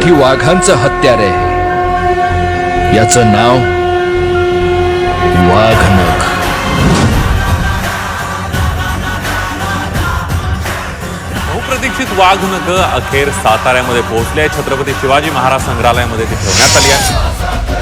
मराठी वाघांचं हत्यार आहे याचं नाव वाघनख. बहुप्रतीक्षित वाघनख अखेर साताऱ्यामध्ये पोहोचले छत्रपती शिवाजी महाराज संग्रहालयामध्ये ती ठेवण्यात आली आहे